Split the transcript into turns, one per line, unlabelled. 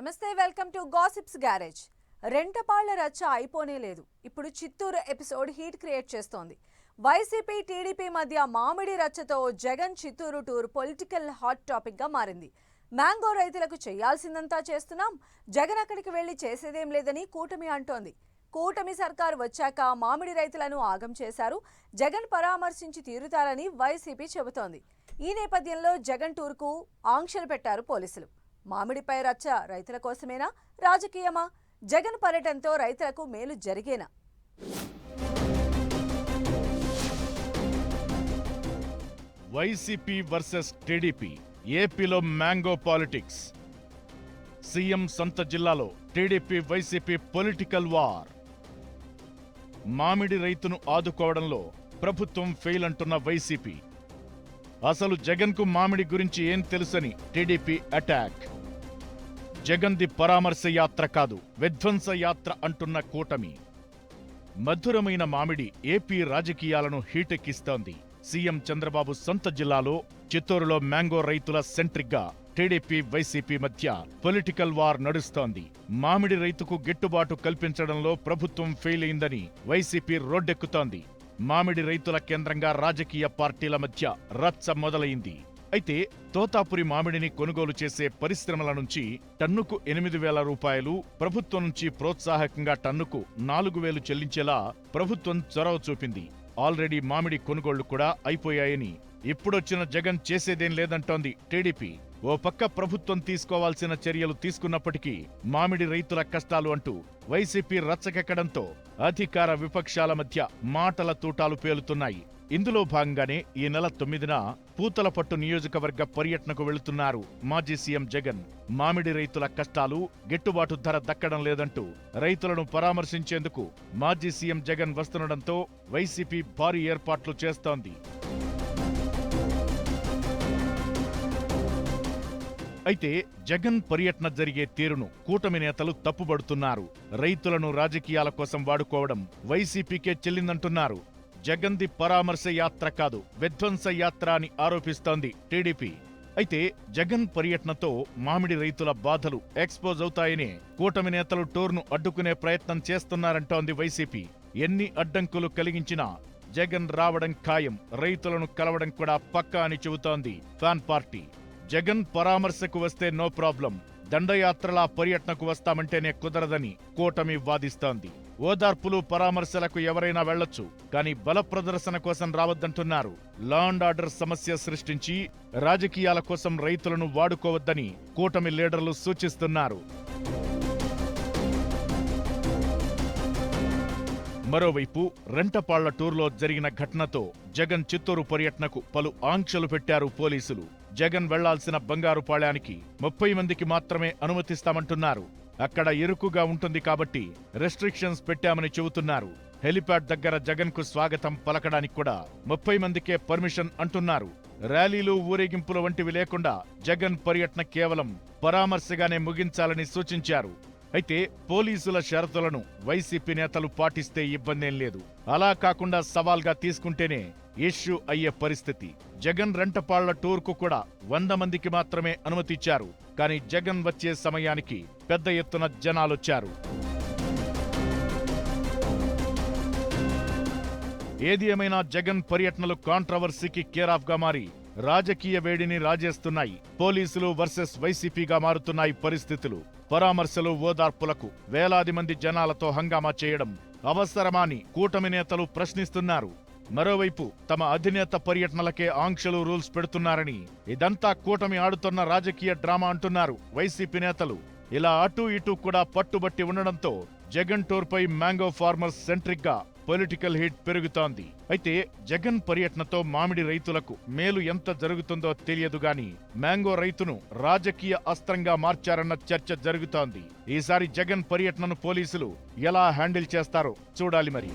నమస్తే welcome to gossips garage. Rentapalla రచ్చ అయిపోనే లేదు. ఇప్పుడు చిత్తూరు ఎపిసోడ్ హీట్ క్రియేట్ చేస్తోంది. వైసీపీ టీడీపీ మధ్య మామిడి రచ్చతో Jagan Chittoor tour political hot టాపిక్గా మారింది. మ్యాంగో రైతులకు చేయాల్సిందంతా చేస్తున్నాం. జగన్ అక్కడికి వెళ్ళి చేసేదేం లేదని కూటమి అంటోంది. కూటమి సర్కారు వచ్చాక మామిడి రైతులను ఆగం చేశారు. జగన్ పరామర్శించి తీరుతారని వైసీపీ చెబుతోంది. ఈ నేపథ్యంలో జగన్ టూర్కు ఆంక్షలు పెట్టారు పోలీసులు. మామిడిపై రచ్చ రైతుల కోసమేనా? రాజకీయమా? జగన్ పర్యటనతో రైతులకు మేలు జరిగేనా?
వైసీపీ వర్సెస్ టీడీపీ ఏపీలో మ్యాంగో పాలిటిక్స్. సీఎం సొంత జిల్లాలో టీడీపీ వైసీపీ పొలిటికల్ వార్. మామిడి రైతును ఆదుకోవడంలో ప్రభుత్వం ఫెయిల్ అంటున్న వైసీపీ. అసలు జగన్కు మామిడి గురించి ఏం తెలుసని టీడీపీ అటాక్. జగన్ది పరామర్శ యాత్ర కాదు విధ్వంస యాత్ర అంటున్న కూటమి. మధురమైన మామిడి ఏపీ రాజకీయాలను హీటెక్కిస్తోంది. సీఎం చంద్రబాబు సొంత జిల్లాలో చిత్తూరులో మ్యాంగో రైతుల సెంట్రిక్గా టీడీపీ వైసీపీ మధ్య పొలిటికల్ వార్ నడుస్తోంది. మామిడి రైతుకు గిట్టుబాటు కల్పించడంలో ప్రభుత్వం ఫెయిల్ అయిందని వైసీపీ రోడ్డెక్కుతోంది. మామిడి రైతుల కేంద్రంగా రాజకీయ పార్టీల మధ్య రచ్చ మొదలైంది. అయితే తోతాపురి మామిడిని కొనుగోలు చేసే పరిశ్రమల నుంచి టన్నుకు ఎనిమిది వేల రూపాయలు ప్రభుత్వం నుంచి ప్రోత్సాహకంగా టన్నుకు నాలుగు వేలు చెల్లించేలా ప్రభుత్వం చొరవ చూపింది. ఆల్రెడీ మామిడి కొనుగోళ్ళు కూడా అయిపోయాయని ఇప్పుడొచ్చిన జగన్ చేసేదేం లేదంటోంది టీడీపీ. ఓ పక్క ప్రభుత్వం తీసుకోవాల్సిన చర్యలు తీసుకున్నప్పటికీ మామిడి రైతుల కష్టాలు అంటూ వైసీపీ రచ్చకెక్కడంతో అధికార విపక్షాల మధ్య మాటల తూటాలు పేలుతున్నాయి. ఇందులో భాగంగానే ఈ నెల తొమ్మిదిన పూతలపట్టు నియోజకవర్గ పర్యటనకు వెళుతున్నారు మాజీ సీఎం జగన్. మామిడి రైతుల కష్టాలు గిట్టుబాటు ధర దక్కడం లేదంటూ రైతులను పరామర్శించేందుకు మాజీ సీఎం జగన్ వస్తుండటంతో వైసీపీ భారీ ఏర్పాట్లు చేస్తోంది. అయితే జగన్ పర్యటన జరిగే తీరును కూటమి నేతలు తప్పుబడుతున్నారు. రైతులను రాజకీయాల కోసం వాడుకోవడం వైసీపీకే చెల్లిందంటున్నారు. జగన్ది పరామర్శ యాత్ర కాదు విధ్వంస యాత్ర అని ఆరోపిస్తోంది టీడీపీ. అయితే జగన్ పర్యటనతో మామిడి రైతుల బాధలు ఎక్స్పోజ్ అవుతాయని కూటమి నేతలు టూర్ను అడ్డుకునే ప్రయత్నం చేస్తున్నారంటోంది వైసీపీ. ఎన్ని అడ్డంకులు కలిగించినా జగన్ రావడం ఖాయం రైతులను కలవడం కూడా పక్కా అని చెబుతోంది ఫ్యాన్ పార్టీ. జగన్ పరామర్శకు వస్తే నో ప్రాబ్లం దండయాత్రలా పర్యటనకు వస్తామంటేనే కుదరదని కూటమి వాదిస్తోంది. ఓదార్పులు పరామర్శలకు ఎవరైనా వెళ్ళొచ్చు కానీ బల ప్రదర్శన కోసం రావద్దంటున్నారు. లా అండ్ ఆర్డర్ సమస్య సృష్టించి రాజకీయాల కోసం రైతులను వాడుకోవద్దని కూటమి లీడర్లు సూచిస్తున్నారు. మరోవైపు రెంటపాళ్ళ టూర్లో జరిగిన ఘటనతో జగన్ చిత్తూరు పర్యటనకు పలు ఆంక్షలు పెట్టారు పోలీసులు. జగన్ వెళ్ళాల్సిన బంగారుపాళ్యానికి ముప్పై మందికి మాత్రమే అనుమతిస్తామంటున్నారు. అక్కడ ఇరుకుగా ఉంటుంది కాబట్టి రెస్ట్రిక్షన్స్ పెట్టామని చెబుతున్నారు. హెలిప్యాడ్ దగ్గర జగన్కు స్వాగతం పలకడానికి కూడా ముప్పై మందికే పర్మిషన్ అంటున్నారు. ర్యాలీలు ఊరేగింపులు వంటివి లేకుండా జగన్ పర్యటన కేవలం పరామర్శగానే ముగించాలని సూచించారు. అయితే పోలీసుల షరతులను వైసీపీ నేతలు పాటిస్తే ఇబ్బందేం లేదు. అలా కాకుండా సవాల్గా తీసుకుంటేనే ఇష్యూ అయ్యే పరిస్థితి. జగన్ రెంటపాళ్ళ టూర్కు కూడా వంద మందికి మాత్రమే అనుమతిచ్చారు. కానీ జగన్ వచ్చే సమయానికి పెద్ద ఎత్తున జనాలొచ్చారు. ఏది ఏమైనా జగన్ పర్యటనలు కాంట్రవర్సీకి కేరాఫ్గా మారి రాజకీయ వేడిని రాజేస్తున్నాయి. పోలీసులు వర్సెస్ వైసీపీగా మారుతున్నాయి పరిస్థితులు. పరామర్శలు ఓదార్పులకు వేలాది మంది జనాలతో హంగామా చేయడం అవసరమాని కూటమి నేతలు ప్రశ్నిస్తున్నారు. మరోవైపు తమ అధినేత పర్యటనలకే ఆంక్షలు రూల్స్ పెడుతున్నారని ఇదంతా కూటమి ఆడుతున్న రాజకీయ డ్రామా అంటున్నారు వైసీపీ నేతలు. ఇలా అటూ ఇటూ కూడా పట్టుబట్టి ఉండడంతో జగన్ టూర్పై మ్యాంగో ఫార్మర్స్ సెంట్రిక్గా పొలిటికల్ హీట్ పెరుగుతోంది. అయితే జగన్ పర్యటనతో మామిడి రైతులకు మేలు ఎంత జరుగుతుందో తెలియదు గాని మ్యాంగో రైతును రాజకీయ అస్త్రంగా మార్చారన్న చర్చ జరుగుతోంది. ఈసారి జగన్ పర్యటనను పోలీసులు ఎలా హ్యాండిల్ చేస్తారో చూడాలి మరి.